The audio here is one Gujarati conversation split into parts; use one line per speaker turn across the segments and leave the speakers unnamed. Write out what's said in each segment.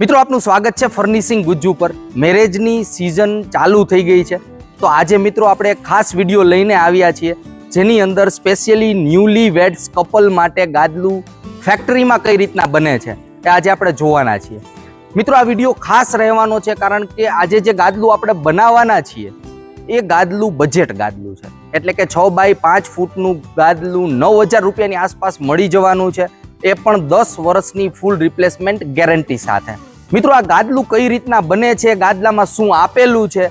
મિત્રો, આપનું સ્વાગત છે ફર્નિશિંગ ગુજ્જુ પર. મેરેજની સિઝન ચાલુ થઈ ગઈ છે. તો આજે મિત્રો, આપણે ખાસ વીડિયો લઈને આવ્યા છીએ, જેની અંદર સ્પેશિયલી ન્યૂલી વેડ્સ કપલ માટે ગાદલું ફેક્ટરીમાં કઈ રીતના બને છે એ આજે આપણે જોવાના છીએ. મિત્રો, આ વીડિયો ખાસ રહેવાનો છે કારણ કે આજે જે ગાદલું આપણે બનાવવાના છીએ, એ ગાદલું બજેટ ગાદલું છે. એટલે કે છ બાય પાંચ ફૂટનું ગાદલું નવ હજાર રૂપિયાની આસપાસ મળી જવાનું છે. એ પણ દસ વર્ષની ફૂલ રિપ્લેસમેન્ટ ગેરંટી સાથે. મિત્રો આ ગાદલું કઈ રીતના બને છે? ગાદલામાં શું આપેલું છે?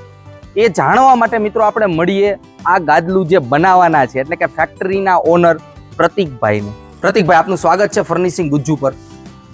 એ જાણવા માટે મિત્રો આપણે મળીએ આ ગાદલું જે બનાવવાના છે એટલે કે ફેક્ટરીના ઓનર પ્રતિકભાઈને. પ્રતિકભાઈ આપનું સ્વાગત છે ફર્નિશિંગ ગુજ્જુ પર.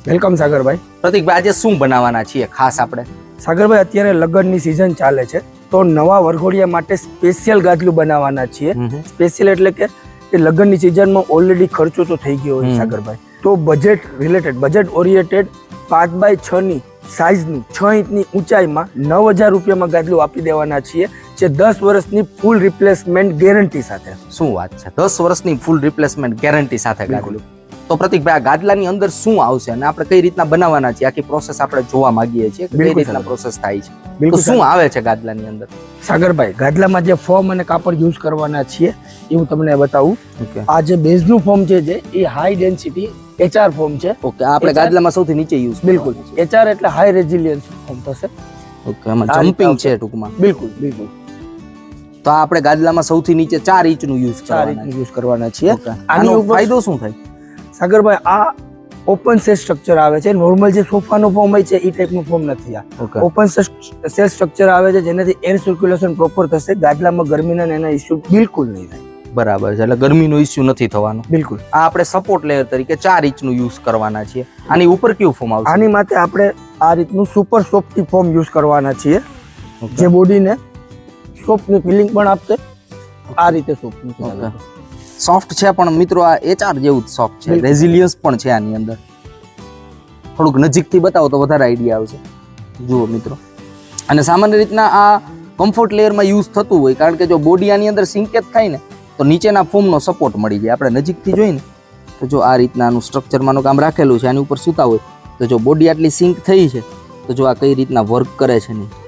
વેલકમ સાગરભાઈ.
પ્રતિકભાઈ આજે શું બનાવવાના છીએ ખાસ આપણે?
સાગરભાઈ અત્યારે લગ્નની સિઝન ચાલે છે તો નવા વરઘોડિયા માટે સ્પેશિયલ ગાદલું બનાવવાના છીએ. સ્પેશિયલ એટલે કે એ લગ્નની સિઝનમાં ઓલરેડી ખર્ચો તો થઈ ગયો હોય સાગરભાઈ. તો બજેટ રિલેટેડ બજેટ ઓરિએન્ટેડ પાંચ બાય છ ની સાઇઝની છ ઇંચની ઊંચાઈમાં નવ હજાર રૂપિયામાં ગાદલું આપી દેવાના છીએ જે દસ વર્ષની ફૂલ રિપ્લેસમેન્ટ ગેરંટી સાથે.
શું વાત છે? દસ વર્ષની ફૂલ રિપ્લેસમેન્ટ ગેરંટી સાથે. ગાદલું? તો પ્રતિકભાઈ આ ગાદલાની અંદર શું આવશે અને આપણે કઈ રીતના બનાવવાના છીએ? આખી પ્રોસેસ આપણે જોવા માંગીએ છીએ કઈ રીતના પ્રોસેસ થાય છે? તો શું આવે છે ગાદલાની અંદર?
સાગરભાઈ ગાદલામાં જે ફોર્મ અને કાપડ યુઝ કરવાના છીએ એ હું તમને બતાવું. આ જે બેઝનું ફોર્મ છે જે એ હાઈ ડેન્સિટી એચઆર ફોર્મ છે.
ઓકે આપણે ગાદલામાં સૌથી નીચે યુઝ
બિલકુલ. એચઆર એટલે હાઈ રેઝિલિયન્સ ફોર્મ થશે.
ઓકે આમાં જમ્પિંગ છે ટૂંકમાં.
બિલકુલ બિલકુલ.
તો આપણે ગાદલામાં સૌથી નીચે ચાર ઇંચનું યુઝ
ચાર ઇંચનું યુઝ કરવાના છીએ. આનો
ફાયદો શું થાય?
સાગરભાઈ આ ઓપન સેલ સ્ટ્રક્ચર આવે છે. નોર્મલ જે સોફાનો ફોર્મ હોય છે એ ટાઈપનું ફોર્મ નથી આ. ઓપન સેલ સ્ટ્રક્ચર આવે છે જેનાથી એર સર્ક્યુલેશન પ્રોપર થશે. ગાદલામાં ગરમીના એના ઇસ્યુ બિલકુલ નહીં થાય.
બરાબર છે એટલે ગરમીનો ઇસ્યુ નથી થવાનો.
બિલકુલ.
આ આપણે સપોર્ટ લેયર તરીકે ચાર ઇંચનું યુઝ કરવાના છીએ. આની ઉપર કયું ફોર્મ આવશે?
આની માટે આપણે આ રીતનું સુપર સોફ્ટી ફોર્મ યુઝ કરવાના છીએ. જે બોડીને સોફ્ટની ફિલિંગ પણ આપશે. આ રીતે સોફ્ટનું.
સોફ્ટ છે પણ મિત્રો આ એચઆર જેવું જ સોફ્ટ છે. રેઝિલિયન્સ પણ છે આની અંદર. થોડુંક નજીકથી બતાવો તો વધારે આઈડિયા આવશે. જુઓ મિત્રો. અને સામાન્ય રીતના આ કમ્ફર્ટ લેયરમાં યુઝ થતું હોય કારણ કે જો બોડી આની અંદર સિંકેજ થાય ને તો નીચેના ફોર્મનો સપોર્ટ મળી જાય. આપણે નજીકથી જોઈએ ને તો જો આ રીતના આનું સ્ટ્રક્ચરમાંનું કામ રાખેલું છે આની ઉપર સૂતા હોય તો જો બોડી આટલી સિંક થઈ છે તો જો આ કઈ રીતના વર્ક કરે છે નહીં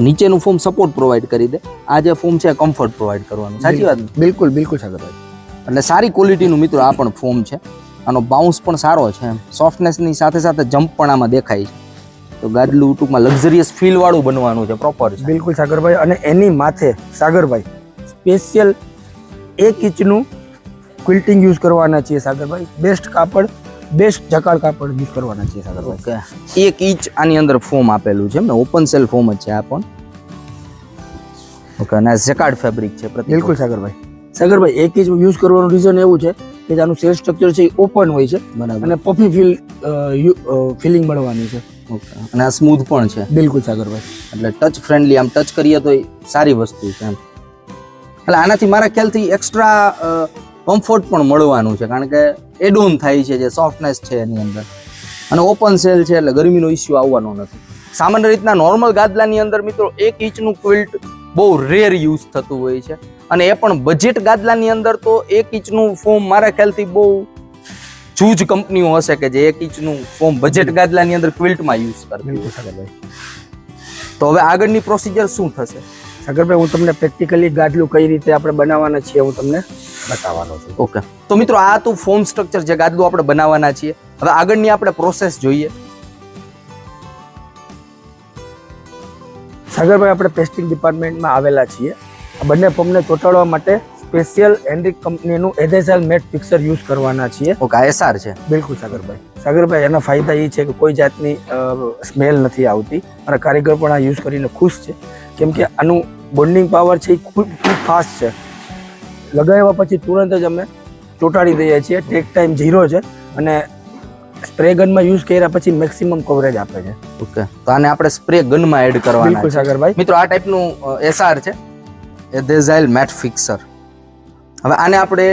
તો નીચેનું ફોર્મ સપોર્ટ પ્રોવાઈડ કરી દે. આ જે ફોર્મ છે કમ્ફર્ટ પ્રોવાઈડ કરવાનું. સાચી વાત?
બિલકુલ બિલકુલ સાગરભાઈ.
એટલે સારી ક્વોલિટીનું મિત્રો આ પણ ફોર્મ છે. આનો બાઉન્સ પણ સારો છે એમ. સોફ્ટનેસની સાથે સાથે જમ્પ પણ આમાં દેખાય છે. તો ગાદલું ટૂંકમાં લક્ઝરિયસ ફીલ વાળું બનવાનું છે પ્રોપર છે.
બિલકુલ સાગરભાઈ અને એની માથે સાગરભાઈ સ્પેશિયલ એક ઇંચનું ક્વિલ્ટિંગ યુઝ કરવાના છીએ સાગરભાઈ. બેસ્ટ કાપડ બેસ્ટ જકાળ કાપડ યુઝ કરવાના છે સાગરભાઈ
ઓકે એક ઇંચ આની અંદર ફોર્મ આપેલું છે એમ ને ઓપન સેલ ફોર્મ જ છે આ પણ. ઓકે અને જેકાર્ડ ફેબ્રિક છે
બિલકુલ સાગરભાઈ સાગરભાઈ એક ઇંચ યુઝ કરવાનું રીઝન એવું છે કે આનું સેલ સ્ટ્રક્ચર છે એ ઓપન હોય છે
બરાબર.
અને પફી ફીલ ફિલિંગ મળવાની છે.
ઓકે અને આ સ્મૂથ પણ છે.
બિલકુલ સાગરભાઈ
એટલે ટચ ફ્રેન્ડલી આમ ટચ કરીએ તો સારી વસ્તુ છે એમ. એટલે આનાથી મારા ખ્યાલથી એક્સ્ટ્રા કમ્ફર્ટ પણ મળવાનું છે કારણ કે એડોન થાય છે જે સોફ્ટનેસ છે એની અંદર. અને ઓપન સેલ છે એટલે ગરમીનો ઇસ્યુ આવવાનો નથી. સામાન્ય રીતના નોર્મલ ગાદલાની અંદર મિત્રો એક ઇંચનું ક્વિલ્ટ બહુ રેર યુઝ થતું હોય છે. અને એ પણ બજેટ ગાદલાની અંદર તો એક ઇંચનું ફોર્મ મારા ખ્યાલથી બહુ જૂજ કંપનીઓ હશે કે જે એક ઇંચનું ફોર્મ બજેટ ગાદલાની અંદર ક્વિલ્ટમાં યુઝ કરે. તો હવે આગળની પ્રોસિજર શું થશે?
સાગરભાઈ હું તમને પ્રેક્ટિકલી ગાદલું કઈ રીતે આપણે બનાવવાના છીએ હું તમને બતાવવાનો છું.
ઓકે. તો મિત્રો આ તો ફોર્મ સ્ટ્રક્ચર જે ગાદલું આપણે બનાવવાના છીએ. હવે આગળની આપણે પ્રોસેસ જોઈએ.
સાગરભાઈ આપણે પેસ્ટિંગ ડિપાર્ટમેન્ટમાં આવેલા છીએ. આ બંને ફોર્મને ચોંટાડવા માટે સ્પેશિયલ એન્ડ્રિક કંપનીનું એધેસાલ મેટ ફિક્સર યુઝ કરવાના છીએ.
ઓકે એસઆર છે.
બિલકુલ સાગરભાઈ. સાગરભાઈ એના ફાયદા એ છે કે કોઈ જાતની સ્મેલ નથી આવતી. મારા કારીગર પણ આ યુઝ કરીને ખુશ છે. કેમ કે આનું બોન્ડિંગ પાવર છે એ ખૂબ ખૂબ ફાસ્ટ છે. લગાવ્યા પછી તુરંત જ અમે ચોંટાડી દઈએ છીએ ટેક ટાઈમ ઝીરો છે અને સ્પ્રે ગનમાં યુઝ કર્યા પછી મેક્સિમમ કવરેજ આપે છે.
ઓકે તો આને આપણે સ્પ્રે ગનમાં એડ કરવાના
બિલકુલ સાગરભાઈ.
મિત્રો આ ટાઈપનું એસઆર છે. એધેઝાઇલ મેટ ફિક્સર હવે આને આપણે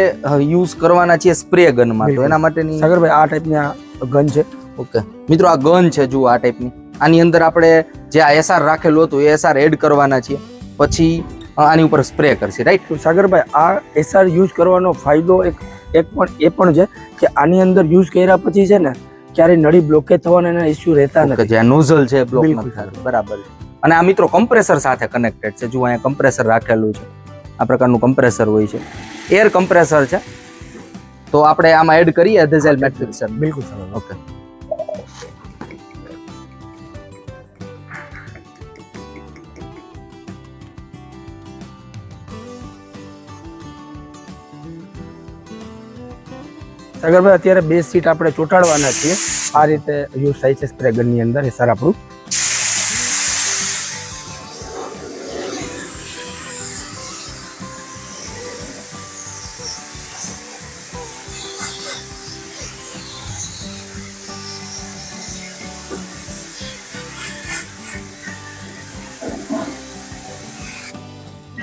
યુઝ કરવાના છીએ સ્પ્રે ગનમાં તો એના માટેની
સાગરભાઈ આ ટાઈપની આ ગન છે.
ઓકે મિત્રો આ ગન છે જુઓ આ ટાઈપની આની અંદર આપણે જે આ એસઆર રાખેલું હતું એ એસઆર એડ કરવાના છીએ. પછી આની ઉપર સ્પ્રે કરશે રાઈટ
સાગરભાઈ આ એસઆર યુઝ કરવાનો ફાયદો એક એક પણ એ પણ છે કે આની અંદર યુઝ કર્યા પછી છે ને ક્યારેય નળી બ્લોકેજ થવાના ઇસ્યુ રહેતા નથી.
જે નોઝલ છે બ્લોક. નથી બરાબર અને આ મિત્રો કમ્પ્રેસર સાથે કનેક્ટેડ છે. જુઓ અહીંયા કમ્પ્રેસર રાખેલું છે. આ પ્રકારનું કમ્પ્રેસર હોય છે. એર કમ્પ્રેસર છે. તો આપણે આમાં એડ કરીએ અધેઝેલ મેટ્રિક્સ
બિલકુલ સર.
ઓકે.
સાગરભાઈ અત્યારે બે સીટ આપણે ચોંટાડવાના છીએ આ રીતે યુઝ થાય છે સ્પ્રે ગનની અંદર એ સર આપણું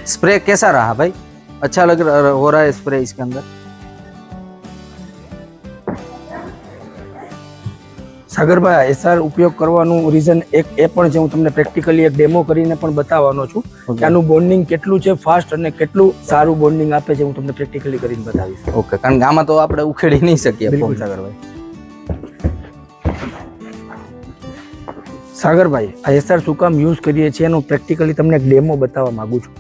स्प्रे कैसा रहा भाई अच्छा लग रहा हो रहा है स्प्रे इसके अंदर
સાગરભાઈ એસઆર ઉપયોગ કરવાનું રીઝન એક એ પણ છે હું તમને પ્રેક્ટિકલી એક ડેમો કરીને પણ બતાવવાનો છું કે આનું બોન્ડિંગ કેટલું છે ફાસ્ટ અને કેટલું સારું બોન્ડિંગ આપે છે હું તમને પ્રેક્ટિકલી કરીને બતાવીશ.
ઓકે કારણ કે આમાં તો આપણે ઉખેડી નહીં શકીએ
બિલકુલ. સાગરભાઈ. સાગરભાઈ આ એસઆર શું કામ યુઝ કરીએ છીએ એનું પ્રેક્ટિકલી તમને એક ડેમો બતાવવા માંગુ છું.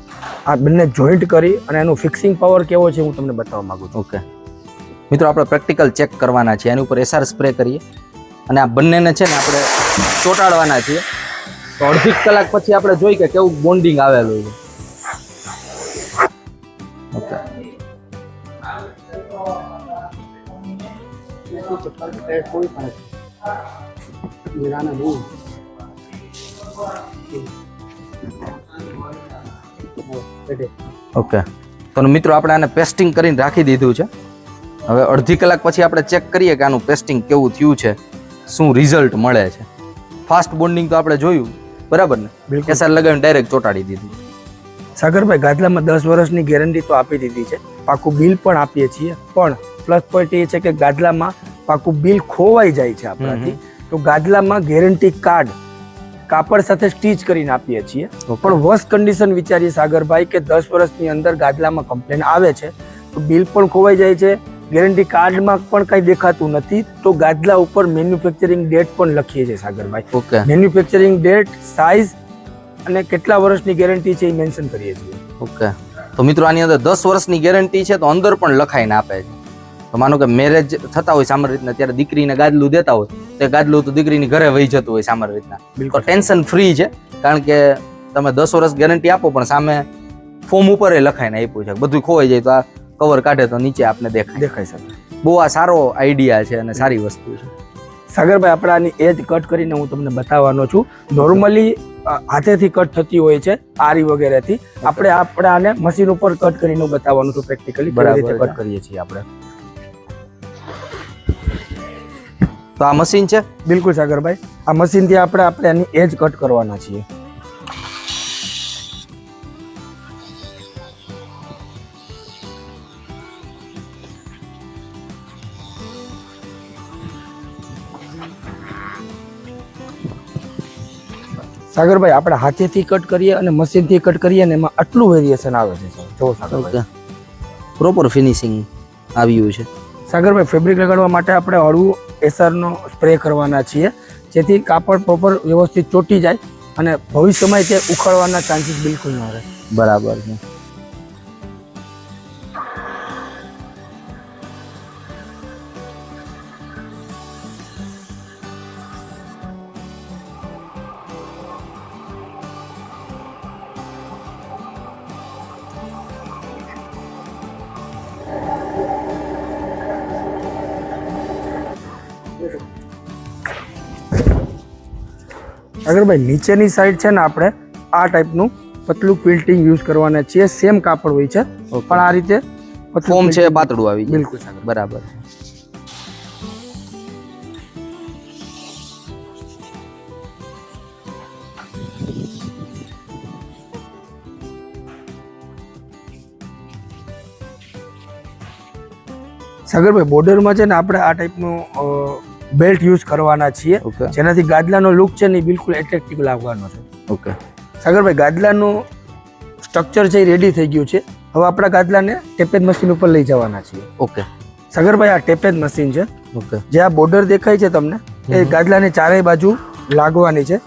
આ બંને જોઈન્ટ કરી અને એનું ફિક્સિંગ પાવર કેવો છે હું તમને બતાવવા માંગુ છું.
ઓકે મિત્રો આપણે પ્રેક્ટિકલ ચેક કરવાના છે એની ઉપર એસઆર સ્પ્રે કરીએ. અને આ બંનેને છે ને આપણે ચોંટાડવાના છીએ. તો અડધી કલાક પછી આપણે જોઈ કે કેવું બોન્ડિંગ આવેલું છે. ઓકે. ઓકે તો મિત્રો આપણે આને પેસ્ટિંગ કરીને રાખી દીધું છે. હવે અડધી કલાક પછી આપણે ચેક કરીએ કે આનું પેસ્ટિંગ કેવું થયું છે. શું રિઝલ્ટ મળે છે. ફાસ્ટ બોન્ડિંગ તો આપણે જોયું બરાબર ને? એસઆર લગાવીને ડાયરેક્ટ ચોંટાડી દીધું.
સાગરભાઈ ગાદલામાં દસ વર્ષની ગેરંટી તો આપી દીધી છે. પાકું બિલ પણ આપીએ છીએ પણ પ્લસ પોઈન્ટ એ છે કે ગાદલામાં પાકું બિલ ખોવાઈ જાય છે આપણાથી. તો ગાદલામાં ગેરંટી કાર્ડ કાપડ સાથે સ્ટીચ કરીને આપીએ છીએ. પણ વર્સ્ટ કન્ડિશન વિચારીએ સાગરભાઈ કે દસ વર્ષની અંદર ગાદલામાં કમ્પ્લેન આવે છે તો બિલ પણ ખોવાઈ જાય છે. ગેરંટી કાર્ડમાં પણ કંઈ દેખાતું નથી. તો ગાદલા ઉપર મેન્યુફેક્ચરિંગ ડેટ પણ લખીએ છીએ સાગરભાઈ.
ઓકે.
મેન્યુફેક્ચરિંગ ડેટ સાઇઝ અને કેટલા વર્ષની ગેરંટી છે એ મેન્શન કરીએ છીએ.
ઓકે. તો મિત્રો આની અંદર દસ વર્ષની ગેરંટી છે તો અંદર પણ લખાઈને આપે છે. તો માનો કે મેરેજ થતા હોય સામાન્ય રીતના ત્યારે દીકરીને ગાદલું દેતા હોય તો ગાદલું તો દીકરીની ઘરે વહી જતું હોય સામાન્ય રીતના. તો
બિલકુલ
ટેન્શન ફ્રી છે કારણ કે તમે દસ વર્ષ ગેરંટી આપો પણ સામે ફોર્મ ઉપર એ લખાઈને આપ્યું છે. બધું ખોવાઈ જાય તો આ કવર કાઢે તો નીચે આપને દેખાય.
દેખાય શકે
બહુ આ સારો આઈડિયા છે અને સારી વસ્તુ છે.
સાગરભાઈ આપણે આની એજ કટ કરીને હું તમને બતાવવાનો છું. નોર્મલી હાથેથી કટ થતી હોય છે આરી વગેરેથી. આપણે આપણે આને મશીન ઉપર કટ કરીને બતાવવાનું છું પ્રેક્ટિકલી
બરાબર
રીતે કટ કરીએ છીએ આપણે.
તો આ મશીન છે?
બિલકુલ સાગરભાઈ. આ મશીનથી આપણે આપણે આની એજ કટ કરવાના છીએ. સાગરભાઈ આપણે હાથેથી કટ કરીએ અને મશીનથી કટ કરીએ ને એમાં આટલું વેરિએશન આવે છે જો સાગરભાઈ.
પ્રોપર ફિનિશિંગ આવ્યું છે.
સાગરભાઈ ફેબ્રિક લગાડવા માટે આપણે હળવું એસરનો સ્પ્રે કરવાના છીએ જેથી કાપડ પ્રોપર વ્યવસ્થિત ચોટી જાય અને ભવિષ્યમાં તે ઉખાડવાના ચાન્સીસ બિલકુલ ન રહે.
બરાબર છે.
સાગરભાઈ નીચેની સાઈડ છે ને આપણે આ ટાઈપનું પતલું ક્વિલ્ટિંગ યુઝ કરવાના છીએ. સેમ કાપડ હોય છે પણ આ રીતે
ફોર્મ છે પાતળું આવી
બિલકુલ
બરાબર.
સાગરભાઈ બોર્ડરમાં છે ને આપણે આ ટાઈપનું બેલ્ટ યુઝ કરવાના છીએ. જેનાથી ગાદલાનો લુક છે ને બિલકુલ એટ્રેક્ટિવ લાગવાનો છે.
ઓકે
સાગરભાઈ ગાદલાનું સ્ટ્રક્ચર છે એ રેડી થઈ ગયું છે. હવે આપણા ગાદલાને ટેપેજ મશીન ઉપર લઈ જવાના છીએ.
ઓકે
સાગરભાઈ આ ટેપેજ મશીન છે.
ઓકે
જે આ બોર્ડર દેખાય છે તમને એ ગાદલાની ચારેય બાજુ લાગવાની છે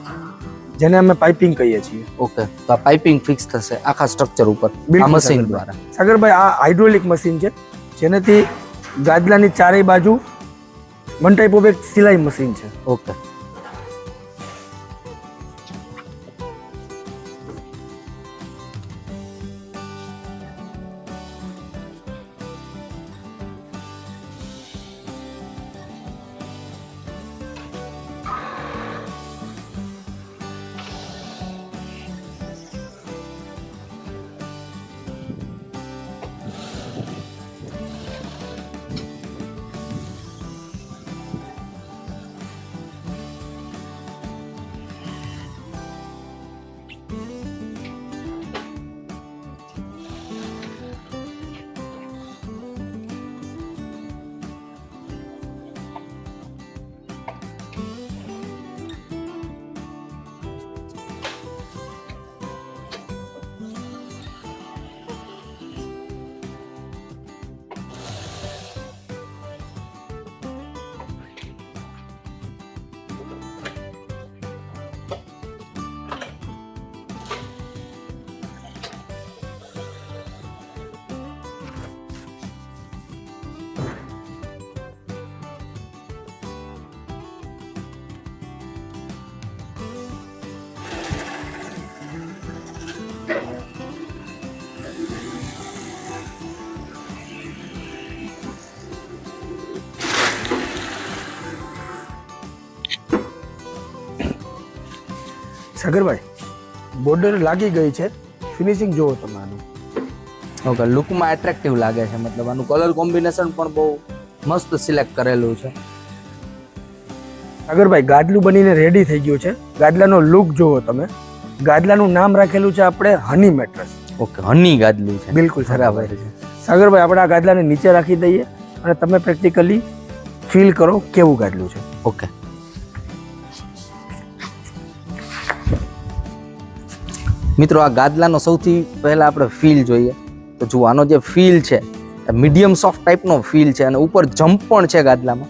જેને અમે પાઇપિંગ કહીએ છીએ.
ઓકે તો આ પાઇપિંગ ફિક્સ થશે આખા સ્ટ્રક્ચર ઉપર આ મશીન દ્વારા.
સાગરભાઈ આ હાઇડ્રોલિક મશીન છે જેનાથી ગાદલાની ચારેય બાજુ વન ટાઈપ ઓફ એક સિલાઈ મશીન છે.
ઓકે
સાગરભાઈ બોર્ડર લાગી ગઈ છે. ફિનિશિંગ જુઓ તમારું.
ઓકે લુકમાં એટ્રેક્ટિવ લાગે છે. મતલબ આનું કલર કોમ્બિનેશન પણ બહુ મસ્ત સિલેક્ટ કરેલું છે.
સાગરભાઈ ગાદલું બનીને રેડી થઈ ગયું છે. ગાદલાનો લુક જુઓ તમે. ગાદલાનું નામ રાખેલું છે આપણે હની મેટ્રસ
ઓકે હની ગાદલું છે.
બિલકુલ
બરાબર
બરાબર
છે.
સાગરભાઈ આપણે આ ગાદલાને નીચે રાખી દઈએ અને તમે પ્રેક્ટિકલી ફીલ કરો કેવું ગાદલું છે.
ઓકે. મિત્રો આ ગાદલાનો સૌથી પહેલાં આપણે ફીલ જોઈએ. તો જુઓ આનો જે ફીલ છે મીડિયમ સોફ્ટ ટાઈપનો ફીલ છે અને ઉપર જમ્પ પણ છે ગાદલામાં.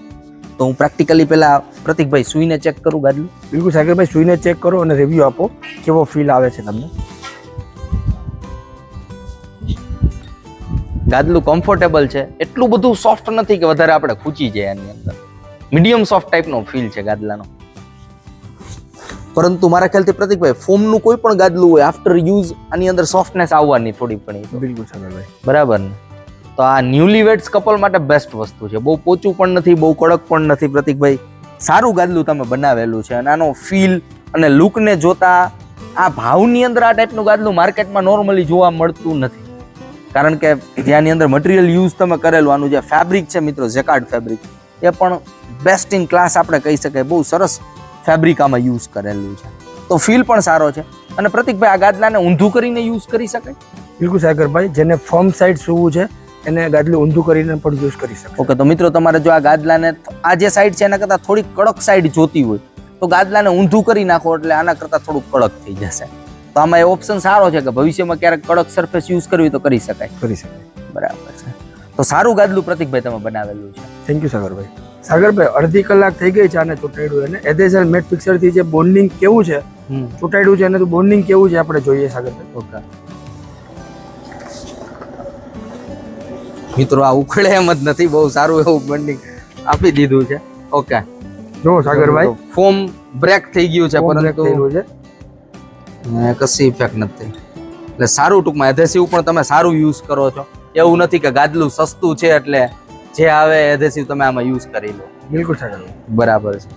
તો હું પ્રેક્ટિકલી પહેલાં પ્રતિકભાઈ સુઈને ચેક કરું ગાદલું.
બિલકુલ સાગરભાઈ સુઈને ચેક કરો અને રિવ્યૂ આપો કેવો ફીલ આવે છે તમને.
ગાદલું કમ્ફર્ટેબલ છે. એટલું બધું સોફ્ટ નથી કે વધારે આપણે ખૂચી જાય એની અંદર. મીડિયમ સોફ્ટ ટાઈપનો ફીલ છે ગાદલાનો. પરંતુ મારા ખ્યાલથી પ્રતિકભાઈ ફોમનું કોઈ પણ ગાદલું હોય આફ્ટર યુઝ આની અંદર સોફ્ટનેસ આવવાની થોડી ઘણી
બિલકુલ સાગરભાઈ
બરાબર ને? તો આ ન્યુલી વેટ્સ કપલ માટે બેસ્ટ વસ્તુ છે. બહુ પોચું પણ નથી બહુ કડક પણ નથી પ્રતિકભાઈ. સારું ગાદલું તમે બનાવેલું છે અને આનો ફીલ અને લુકને જોતા આ ભાવની અંદર આ ટાઈપનું ગાદલું માર્કેટમાં નોર્મલી જોવા મળતું નથી. કારણ કે જેની અંદર મટીરિયલ યુઝ તમે કરેલું આનું જે ફેબ્રિક છે મિત્રો જેકાર્ડ ફેબ્રિક એ પણ બેસ્ટ ઇન ક્લાસ આપણે કહી શકાય. બહુ સરસ ફેબ્રિક આમાં યુઝ કરેલું છે. તો ફીલ પણ સારો છે. અને પ્રતિકભાઈ આ ગાદલાને ઊંધું કરીને યુઝ કરી શકાય?
બિલકુલ સાગરભાઈ જેને ફર્મ સાઈડ સૂવું છે એને ગાદલું ઊંધું કરીને પણ યુઝ કરી શકે
ઓકે તો મિત્રો તમારે જો આ ગાદલાને આ જે સાઈડ છે એના કરતાં થોડી કડક સાઈડ જોતી હોય તો ગાદલાને ઊંધું કરી નાખો એટલે આના કરતાં થોડું કડક થઈ જશે. તો આમાં એ ઓપ્શન સારો છે કે ભવિષ્યમાં ક્યારેક કડક સરફેસ યુઝ કરવી તો કરી શકાય.
કરી શકાય.
બરાબર છે. તો સારું ગાદલું પ્રતિકભાઈ તમે બનાવેલું છે.
થેન્ક યુ સાગરભાઈ. સાગરભાઈ અડધી કલાક થઈ ગઈ છે આને ચોટાડ્યું એને. એધેસર મેટ પિક્ચરથી જે બોન્ડિંગ કેવું છે ચોટાડ્યું છે અને બોન્ડિંગ કેવું છે આપણે જોઈએ સાગરભાઈ.
ઓકે. મિત્રો આ ઉખડે એમ જ નથી બહુ સારું એવું બોન્ડિંગ આપી દીધું છે. ઓકે.
જો સાગરભાઈ.
ફોર્મ બ્રેક થઈ ગયું છે પરંતુ કશી ઇફેક્ટ નથી એટલે સારું ટૂંકમાં એધેસિવ પણ તમે સારું યુઝ કરો છો. એવું નથી કે ગાદલું સસ્તું છે એટલે જે આવે એધેસિવ તમે આમાં યુઝ કરી લો.
બિલકુલ સર
બરાબર છે.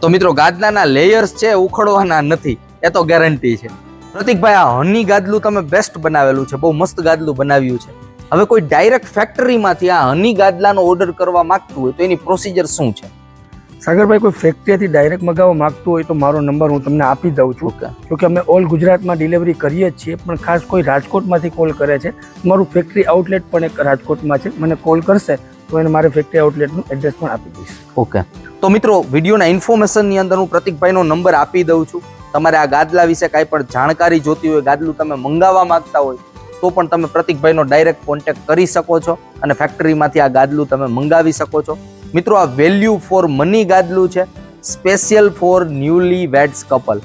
તો મિત્રો ગાદલાના લેયર્સ છે ઉખડવાના નથી. એ તો ગેરંટી છે. પ્રતિકભાઈ આ હની ગાદલું તમે બેસ્ટ બનાવેલું છે. બહુ મસ્ત ગાદલું બનાવ્યું છે. હવે કોઈ ડાયરેક્ટ ફેક્ટરીમાંથી આ હની ગાદલાનો ઓર્ડર કરવા માંગતું હોય તો એની પ્રોસિજર શું છે?
સાગરભાઈ કોઈ ફેક્ટરીથી ડાયરેક્ટ મગાવવા માંગતું હોય તો મારો નંબર હું તમને આપી દઉં છું. જોકે અમે ઓલ ગુજરાતમાં ડિલિવરી કરીએ જ છીએ પણ ખાસ કોઈ રાજકોટમાંથી કોલ કરે છે. મારું ફેક્ટરી આઉટલેટ પણ એક રાજકોટમાં છે. મને કોલ કરશે તો એને મારે ફેક્ટરી આઉટલેટનું એડ્રેસ પણ આપી દઈશ.
ઓકે તો મિત્રો વિડીયોના ઇન્ફોર્મેશનની અંદર હું પ્રતિકભાઈનો નંબર આપી દઉં છું. તમારે આ ગાદલા વિશે કાંઈ પણ જાણકારી જોતી હોય ગાદલું તમે મંગાવવા માગતા હોય તો પણ તમે પ્રતિકભાઈનો ડાયરેક્ટ કોન્ટેક્ટ કરી શકો છો અને ફેક્ટરીમાંથી આ ગાદલું તમે મંગાવી શકો છો. મિત્રો આ વેલ્યુ ફોર મની ગાદલું છે. Special for newly weds couple